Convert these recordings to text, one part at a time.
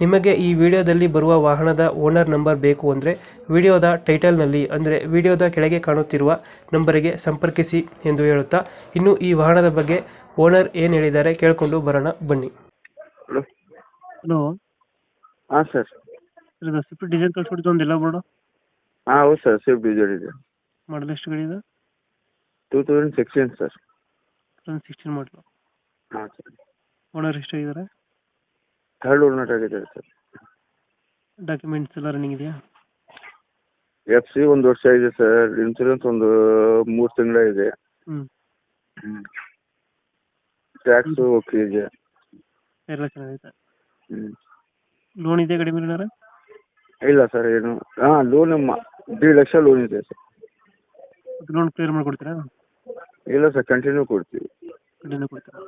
ನಿಮಗೆ ಈ ವಿಡಿಯೋದಲ್ಲಿ ಬರುವ ವಾಹನದ ಓನರ್ ನಂಬರ್ ಬೇಕು ಅಂದರೆ ವಿಡಿಯೋದ ಟೈಟಲ್ನಲ್ಲಿ ಅಂದರೆ ವಿಡಿಯೋದ ಕೆಳಗೆ ಕಾಣುತ್ತಿರುವ ನಂಬರಿಗೆ ಸಂಪರ್ಕಿಸಿ ಎಂದು ಹೇಳುತ್ತಾ ಇನ್ನು ಈ ವಾಹನದ ಬಗ್ಗೆ ಓನರ್ ಏನು ಹೇಳಿದ್ದಾರೆ ಕೇಳಿಕೊಂಡು ಬರೋಣ ಬನ್ನಿ. ಹಲೋ. ಹಲೋ. ಹಾಂ ಸರ್. ಇದು ಸ್ವಿಫ್ಟ್ ಡಿಸೈನ್ ಕಳ್ಸ್ಬಿಟ್ಟಿದ್ದು ಒಂದಿಲ್ಲ ಬೋರ್ಡು ಹಾಂ ಹೌದು ಸರ್ ಸ್ವಿಫ್ಟ್ ಡಿಸೈರ್ ಇದೆ. ಮಾಡಲ್ ಎಷ್ಟು ಗಾಡಿ ಇದೆ? ಟೂ ತೌಸಂಡ್ ಸಿಕ್ಸ್ಟೀನ್ ಸರ್ ಒಂದು ಸಿಕ್ಸ್ಟೀನ್ ಮಾಡಲು ಹಾಂ ಸರ್. ಓನರ್ ಎಷ್ಟಾಗಿದ್ದಾರೆ? ಥರ್ಡ್ ಓನರ್ ಆಗಿದ್ದಾರೆ ಸರ್. ಡಾಕ್ಯುಮೆಂಟ್ಸ್ ಎಲ್ಲ ರನ್ನಿಂಗ್ ಇದೆಯಾ? ಎಫ್ ಸಿ ಒಂದು ವರ್ಷ ಇದೆ ಸರ್. ಇನ್ಸೂರೆನ್ಸ್ ಒಂದು ಮೂರು ತಿಂಗಳ ಇದೆ. ಹ್ಞೂ ಟ್ಯಾಕ್ಸು ಓಕೆ ಇದೆ. ಎಲ್ಲ ಚೆನ್ನಾಗೈತೆ. ಹ್ಞೂ ಲೋನ್ ಇದೆ ಕಡಿಮೆ ಏನಾರ ಇಲ್ಲ ಸರ್ ಏನು. ಹಾಂ ಲೋನ್ ಎರಡು ಲಕ್ಷ ಲೋನ್ ಇದೆ ಸರ್. ಲೋನ್ ಕ್ಲಿಯರ್ ಮಾಡಿಕೊಡ್ತೀರಾ? ಇಲ್ಲ ಸರ್ ಕಂಟಿನ್ಯೂ ಕೊಡ್ತೀವಿ. ಕಂಟಿನ್ಯೂ ಕೊಡ್ತೀರಾ?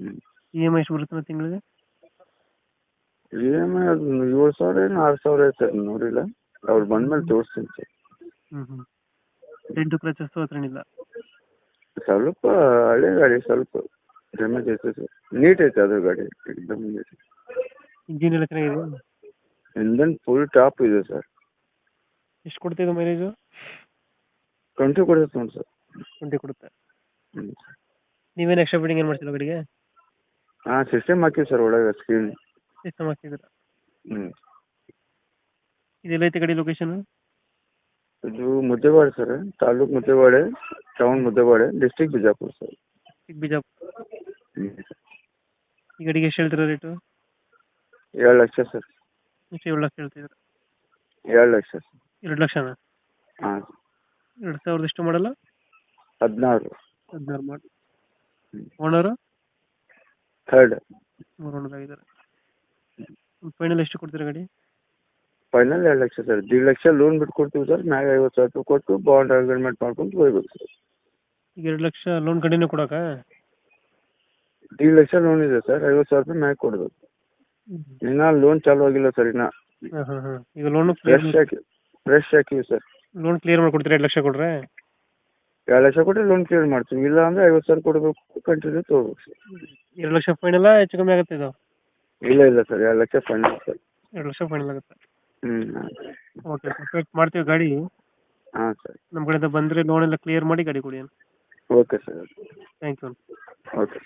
ಹ್ಞೂ ಇ ಎಂ ಐ ಎಷ್ಟು ಬರುತ್ತೆ ತಿಂಗಳಿಗೆ? ಇ ಎಂ ಐ ಅದು ಏಳು ಸಾವಿರ ಏನು ಆರು ಸಾವಿರ ಐತೆ ಸರ್ ನೋಡಿಲ್ಲ. ಅವ್ರು ಬಂದ್ಮೇಲೆ ತೋರಿಸ್ತೀನಿ ಸರ್. ಹ್ಞೂ ಹ್ಞೂ ಡೆಂಟು ಕ್ರಚಸ್ ಹತ್ರ ಏನಿಲ್ಲ? ಸ್ವಲ್ಪ ಹಳೆ ಗಾಡಿ ಸ್ವಲ್ಪ ಡ್ಯಾಮೇಜ್ ಐತೆ ಸರ್. ನೀಟ್ ಐತೆ ಅದು ಗಾಡಿ ಎಕ್ದಮ್ ನೀಟ್ ಇಂಜಿನ್ ಎಲ್ಲ ಚೆನ್ನಾಗಿದೆ ಇಂಜನ್ ಫುಲ್ ಟಾಪ್ ಇದೆ ಸರ್. ಎಷ್ಟು ಕೊಡ್ತಿದೆ ಮೈಲೇಜು ಟ್ವೆಂಟಿ ಕೊಡುತ್ತೆ ನೋಡಿ ಸರ್. ಟ್ವೆಂಟಿ ಕೊಡುತ್ತೆ. ಹ್ಞೂ ನೀವೇನು ಎಕ್ಸ್ಟ್ರಾ ಬಿಡಿಂಗ್ ಏನು ಮಾಡ್ತೀರಾ ಗಾಡಿಗೆ? ಹಾಂ ಸಿಸ್ಟಮ್ ಹಾಕಿವಿ ಸರ್ ಒಳಗೆ ಸ್ಕ್ರೀನ್ ಸಿಸ್ಟಮ್ ಹಾಕ್ತಿದ್ದೀರ ಹ್ಞೂ ಇದೆಲ್ಲ ಐತೆ ಗಾಡಿ ಲೊಕೇಶನ್ ಇದು Muddebihal sir taluk Muddebihal town Muddebihal district Bijapur sir. Bijapur. ಈ ಗಾಡಿಗೆ ಎಷ್ಟು ಹೇಳ್ತೀರಾ ರೇಟು ಏಳು ಲಕ್ಷ ಸರ್. ಎಷ್ಟು ಏಳು ಲಕ್ಷ ಹೇಳ್ತಿದ್ರ ಎರಡು ಲಕ್ಷ ಸರ್. ಎರಡು ಲಕ್ಷನಾ? ಹಾಂ. ಎರಡು ಸಾವಿರದ ಎಷ್ಟು ಮಾಡಲ್ಲ? ಹದಿನಾರು. ಹದಿನಾರು ಮಾಡಿ ಹ್ಮ್. ಓನರು? ಥರ್ಡ್ ಮೂರು ಓನರ್ ಆಗಿದ್ದಾರೆ. ಫೈನಲ್ ಎಷ್ಟು ಕೊಡ್ತೀರಾ ಗಾಡಿ? ಫೈನಲ್ ಎರಡು ಲಕ್ಷ ಸರ್. ದೀಡ್ ಲಕ್ಷ ಲೋನ್ ಬಿಟ್ಟು ಕೊಡ್ತೀವಿ ಸರ್. ಮ್ಯಾಗ ಐವತ್ತು ಸಾವಿರ ರೂಪಾಯಿ ಕೊಟ್ಟು ಬಾಂಡ್ ಅಗ್ರಿಮೆಂಟ್ ಮಾಡ್ಕೊಂಡು ಹೋಗ್ಬೇಕು ಸರ್. ಈಗ ಎರಡು ಲಕ್ಷ ಲೋನ್ ಕಂಟಿನ್ಯೂ ಕೊಡಕ? ದೀಡ್ ಲಕ್ಷ ಲೋನ್ ಇದೆ ಸರ್. ಐವತ್ತು ಸಾವಿರ ರೂಪಾಯಿ ಮ್ಯಾಗ ಕೊಡ್ಬೇಕು. ಇನ್ನ ಲೋನ್ ಚಾಲು ಆಗಿಲ್ಲ ಸರ್ ಇನ್ನ. ಈಗ ಲೋನ್ ಫ್ರೆಶ್ ಹಾಕಿ ಫ್ರೆಶ್ ಹಾಕಿವಿ ಸರ್. ಲೋನ್ ಕ್ಲಿಯರ್ ಮಾಡ್ಕೊಡ್ತೀರಾ ಎರಡು ಲಕ್ಷ ಕೊಡ್ರೆ ಎರಡು ಲಕ್ಷ ಕೊಟ್ಟರೆ ಲೋನ್ ಕ್ಲಿಯರ್ ಮಾಡ್ತೀವಿ. ಇಲ್ಲ ಅಂದ್ರೆ ಐವತ್ತು ಸಾವಿರ ಕೊಡಬೇಕು. ಕಂಟಿನ್ಯೂ ತಗೋಬೇಕು ಸರ್. ಎರಡು ಲಕ್ಷ ಫೈನಲ್ಲ ಹೆಚ್ಚು ಕಮ್ಮಿ ಆಗುತ್ತೆ ಇದು? ಇಲ್ಲ ಇಲ್ಲ ಸರ್. ಎರಡು ಲಕ್ಷ ಫೈನಲ್ ಸರ್. ಎರಡು ಲಕ್ಷ ಫೈನಲ್ ಆಗುತ್ತೆ. ಹ್ಞೂ ಓಕೆ ಪರ್ಫೆಕ್ಟ್ ಮಾಡ್ತೀವಿ ಗಾಡಿ. ಹಾಂ ಸರ್. ನಮ್ಮ ಕಡೆಯಿಂದ ಬಂದರೆ ಲೋನ್ ಎಲ್ಲ ಕ್ಲಿಯರ್ ಮಾಡಿ ಗಾಡಿ ಕೊಡಿ okay sir. Thank you okay